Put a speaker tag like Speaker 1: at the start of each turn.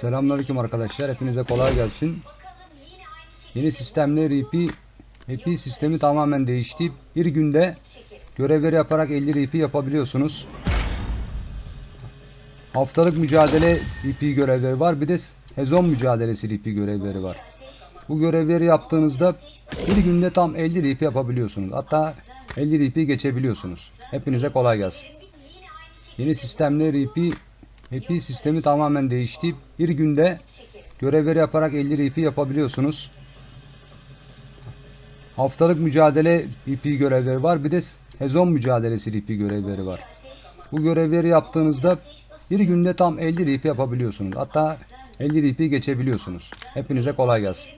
Speaker 1: Selamünaleyküm arkadaşlar. Hepinize kolay gelsin. Yeni sistemle RP RP sistemi tamamen değişti. Bir günde görevleri yaparak 50 RP yapabiliyorsunuz. Haftalık mücadele RP görevleri var. Bir de sezon mücadelesi RP görevleri var. Bu görevleri yaptığınızda bir günde tam 50 RP yapabiliyorsunuz. Hatta 50 RP geçebiliyorsunuz. Hepinize kolay gelsin. Yeni sistemle RP RP sistemi tamamen değişti. Bir günde görevleri yaparak 50 RP yapabiliyorsunuz. Haftalık mücadele RP görevleri var. Bir de sezon mücadelesi RP görevleri var. Bu görevleri yaptığınızda bir günde tam 50 RP yapabiliyorsunuz. Hatta 50 RP geçebiliyorsunuz. Hepinize kolay gelsin.